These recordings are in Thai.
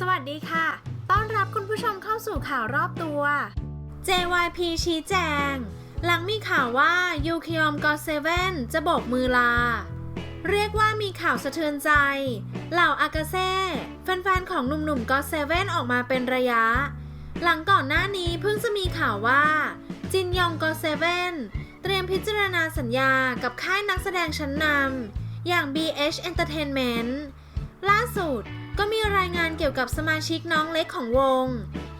สวัสดีค่ะ ต้อนรับคุณผู้ชมเข้าสู่ข่าวรอบตัว JYP ชี้แจง หลังมีข่าวว่ายูคิยอมกอเซเว่นจะโบกมือลา เรียกว่ามีข่าวสะเทือนใจ เหล่าอากาเซ่แฟนๆ ของหนุ่มๆกอเซเว่นออกมาเป็นระยะ หลังก่อนหน้านี้เพิ่งจะมีข่าวว่า จินยองกอเซเว่นเตรียมพิจารณาสัญญากับค่ายนักแสดงชั้นนำอย่าง BH Entertainment ล่าสุด ก็มีรายงานเกี่ยวกับสมาชิกน้องเล็กของวง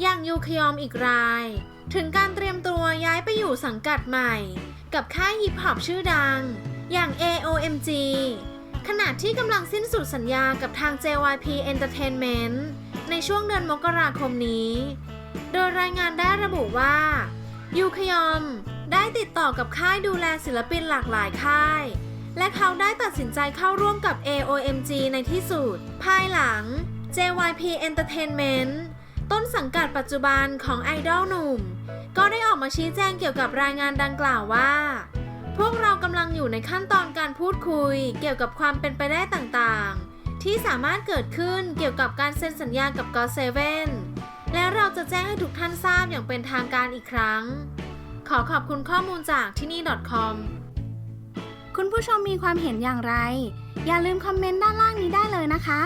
อย่างยูคยอมอีกราย ถึงการเตรียมตัวย้ายไปอยู่สังกัดใหม่ กับค่ายฮิปฮอปชื่อดัง อย่าง AOMG ขณะที่กำลังสิ้นสุดสัญญากับทาง JYP Entertainment ในช่วงเดือนมกราคมนี้ โดยรายงานได้ระบุว่ายูคยอมได้ติดต่อกับค่ายดูแลศิลปินหลากหลายค่าย ตัดสินใจเข้าร่วมกับ AOMG ในที่สุด ภายหลัง JYP Entertainment ต้นสังกัดปัจจุบันของไอดอลหนุ่ม ก็ได้ออกมาชี้แจงเกี่ยวกับรายงานดังกล่าวว่า พวกเรากำลังอยู่ในขั้นตอนการพูดคุย เกี่ยวกับความเป็นไปได้ต่างๆ ที่สามารถเกิดขึ้นเกี่ยวกับการเซ็นสัญญากับ God Seven และเราจะแจ้งให้ทุกท่านทราบอย่างเป็นทางการอีกครั้ง ขอขอบคุณข้อมูลจากที่นี่ .com คุณผู้ชมมีความเห็นอย่างไร อย่าลืมคอมเมนต์ด้านล่างนี้ได้เลยนะคะ